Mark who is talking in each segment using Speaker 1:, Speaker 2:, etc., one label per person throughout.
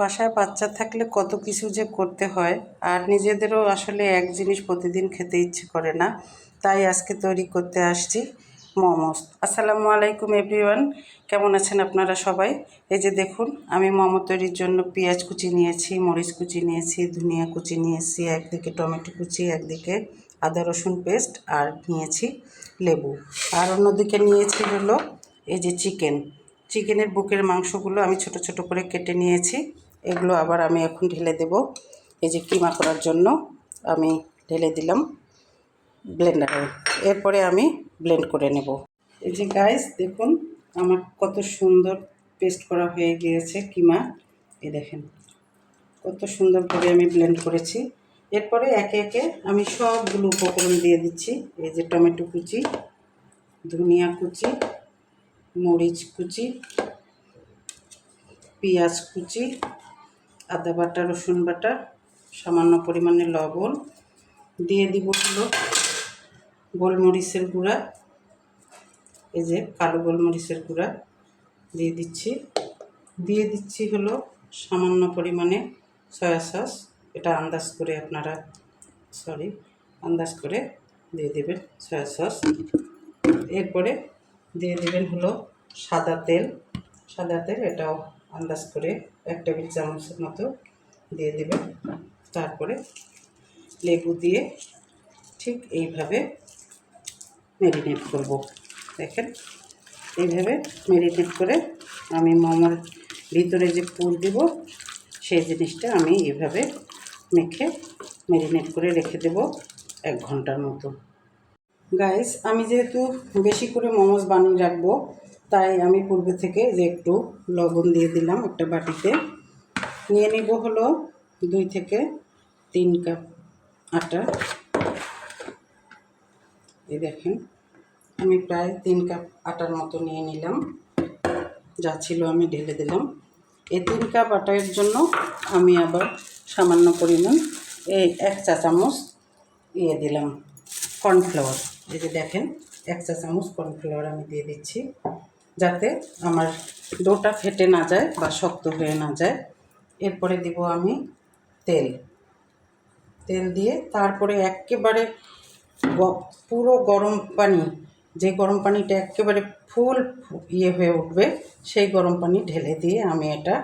Speaker 1: বাসায় বাচ্চা থাকলে কত কিছু যে করতে হয়, আর নিজেদেরও আসলে এক জিনিস প্রতিদিন খেতে ইচ্ছে করে না, তাই আজকে তৈরি করতে আসছি মোমোস। আসসালামু আলাইকুম এভরিওয়ান, কেমন আছেন আপনারা সবাই? এই যে দেখুন, আমি মোমো তৈরির জন্য পেঁয়াজ কুচি নিয়েছি, মরিচ কুচি নিয়েছি, ধনিয়া কুচি নিয়েছি, একদিকে টমেটো কুচি, একদিকে আদা রসুন পেস্ট, আর নিয়েছি লেবু। আর অন্যদিকে নিয়েছি হলো এই যে চিকেন। চিকেনের বুকের মাংসগুলো আমি ছোট ছোট করে কেটে নিয়েছি। এগুলো আবার আমি এখন ঢেলে দেব। এই যে কিমা করার জন্য আমি ঢেলে দিলাম ব্লেন্ডারে। এরপরে আমি ব্লেন্ড করে নেব। এই যে গাইস দেখুন আমার কত সুন্দর পেস্ট করা হয়ে গিয়েছে কিমা। এ দেখেন, কত সুন্দর করে আমি ব্লেন্ড করেছি। এরপরে একে একে আমি সবগুলো উপকরণ দিয়ে দিচ্ছি। এই যে টমেটো কুচি, ধনিয়া কুচি, মরিচ কুচি, পেঁয়াজ কুচি আদা বাটা, রসুন বাটা, সামান্য পরিমাণে লবণ, দিয়ে দিব হলো গোলমরিচের গুঁড়া, এই যে কালো গোলমরিচের গুঁড়া দিয়ে দিচ্ছি। দিয়ে দিচ্ছি হলো সামান্য পরিমাণে সয়া সস, এটা আন্দাজ করে আপনারা সরি আন্দাজ করে দিয়ে দেবেন সয়া সস। এরপরে দিয়ে দেবেন হলো সাদা তেল সাদা তেল এটাও আন্দাজ করে এক টেবিল চামচের মতো দিয়ে দেবেন তারপরে লেবু দিয়ে ঠিক এইভাবে ম্যারিনেট করব। দেখেন, এইভাবে ম্যারিনেট করে আমি মোমোর ভিতরে যে পুর দেব, সেই জিনিসটা আমি এইভাবে মেখে ম্যারিনেট করে রেখে দেব এক ঘণ্টার মতো। গাইস আমি যেহেতু বেশি করে মোমোস বানিয়ে রাখব তাই আমি পূর্বে থেকে যে একটু লবণ দিয়ে দিলাম একটা বাটিতে। নিয়ে নিব হলো দুই থেকে তিন কাপ আটা। এই দেখেন, আমি প্রায় তিন কাপ আটার মতো নিয়ে নিলাম। যা ছিল আমি ঢেলে দিলাম। এই তিন কাপ আটার জন্য আমি আবার সামান্য পরিমাণ এই এক চা চামচ ইয়ে দিলাম, কর্নফ্লাওয়ার। এই যে দেখেন, এক চা চামচ কর্নফ্লাওয়ার আমি দিয়ে দিচ্ছি। যাতে আমার ডোটা ফেটে না যায় বা শক্ত হয়ে না যায়। এরপরে দিব আমি তেল। তেল দিয়ে তারপরে একেবারে পুরো গরম পানি, যে গরম পানিটা একেবারে ফুল ইয়ে হয়ে উঠবে, সেই গরম পানি ঢেলে দিয়ে আমি এটা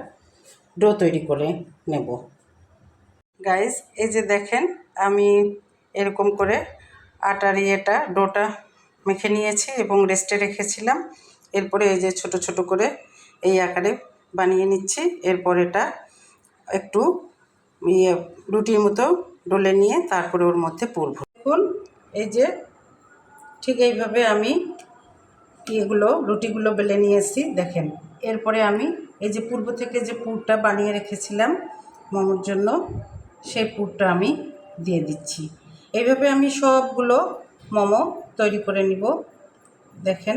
Speaker 1: ডো তৈরি করে নেব। গাইস, এই যে দেখেন, আমি এরকম করে আটার ইয়েটা, ডোটা মেখে নিয়েছি এবং রেস্টে রেখেছিলাম। এরপরে এই যে ছোট ছোট করে এই আকারে বানিয়ে নিচ্ছি। এরপর এটা একটু ইয়ে রুটির মতো ডলে নিয়ে তারপরে ওর মধ্যে পুরব। দেখুন, এই যে ঠিক এইভাবে আমি ইয়েগুলো, রুটিগুলো বেলে নিয়েছি দেখেন। এরপরে আমি এই যে পূর্ব থেকে যে পুরটা বানিয়ে রেখেছিলাম মোমোর জন্য, সেই পুরটা আমি দিয়ে দিচ্ছি। এইভাবে আমি সবগুলো মোমো তৈরি করে নিব। দেখেন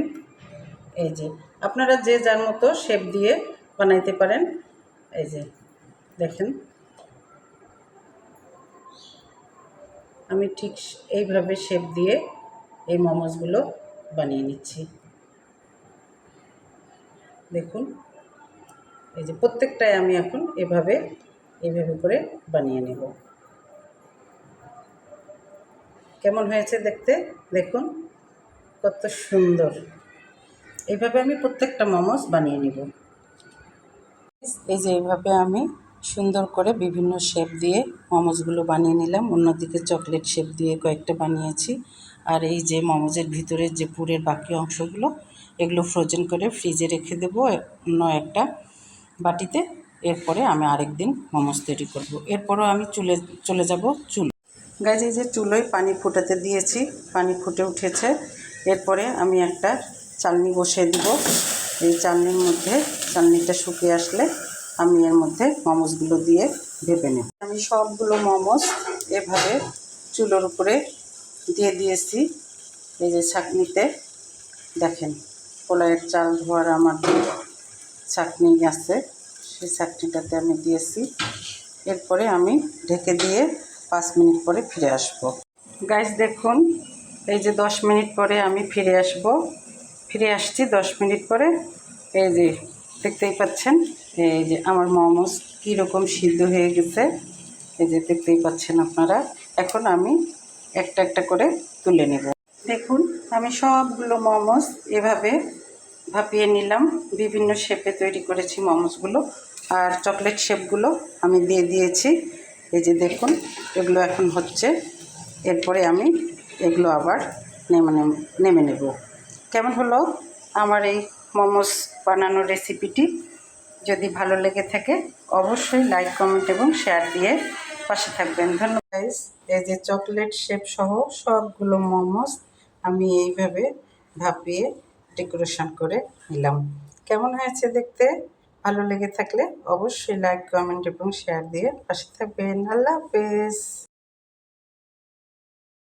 Speaker 1: এই যে, আপনারা যে যার মতো শেপ দিয়ে বানাইতে পারেন, এই যে, দেখেন। আমি ঠিক এইভাবে শেপ দিয়ে এই মোমোসগুলো বানিয়ে নিচ্ছি। দেখুন, এই যে প্রত্যেকটাই আমি এখন এভাবে, এইভাবে করে বানিয়ে নেব। কেমন হয়েছে দেখতে? দেখুন, কত সুন্দর। এইভাবে আমি প্রত্যেকটা মোমোস বানিয়ে নেব। এই যে এইভাবে আমি সুন্দর করে বিভিন্ন শেপ দিয়ে মোমোসগুলো বানিয়ে নিলাম। অন্যদিকে চকলেট শেপ দিয়ে কয়েকটা বানিয়েছি। আর এই যে মোমোজের ভিতরে যে পুরের বাকি অংশগুলো, এগুলো ফ্রোজেন করে ফ্রিজে রেখে দেবো। অন্য একটা বাটিতে। এরপরে আমি আরেক দিন মোমোস তৈরি করব। এরপরও আমি চুলে, চলে যাব চুল। গাছ এই যে চুলোয় পানি ফুটাতে দিয়েছি। পানি ফুটে উঠেছে। এরপরে আমি একটা চালনি বসিয়ে দিব। এই চালনির মধ্যে, চালনিটা শুকিয়ে আসলে আমি এর মধ্যে মোমোসগুলো দিয়ে ভেপে নেব। আমি সবগুলো মোমোস এভাবে চুলোর উপরে দিয়ে দিয়েছি। এই যে ছাঁকনিতে, দেখেন, কলাইয়ের চাল ধোয়ার আমার ছাঁকনি আছে, সেই ছাঁকনিটাতে আমি দিয়েছি। এরপরে আমি ঢেকে দিয়ে পাঁচ মিনিট পরে ফিরে আসব। গাছ দেখুন, এই যে দশ মিনিট পরে আমি ফিরে আসব। ফিরে আসছি দশ মিনিট পরে। এই যে দেখতেই পাচ্ছেন, এই যে আমার মোমোস কীরকম সিদ্ধ হয়ে গেছে। এই যে দেখতেই পাচ্ছেন আপনারা। এখন আমি একটা একটা করে তুলে নেব। দেখুন, আমি সবগুলো মোমোস এভাবে ভাপিয়ে নিলাম। বিভিন্ন শেপে তৈরি করেছি মোমোসগুলো। আর চকলেট শেপগুলো আমি দিয়ে দিয়েছি। এই যে দেখুন, এগুলো এখন হচ্ছে। এরপরে আমি এগুলো আবার নেমে নেমে নেব। কেমন হলো আমার এই মোমোস বানানোর রেসিপিটি? যদি ভালো লেগে থাকে, অবশ্যই লাইক কমেন্ট এবং শেয়ার দিয়ে পাশে থাকবেন। ধন্যবাদ। এই যে চকলেট শেপ সহ সবগুলো মোমোস আমি এইভাবে ভাপিয়ে ডেকোরেশন করে নিলাম। কেমন হয়েছে দেখতে? ভালো লেগে থাকলে অবশ্যই লাইক কমেন্ট এবং শেয়ার দিয়ে পাশে থাকবেন। আল্লাহ হাফেজ।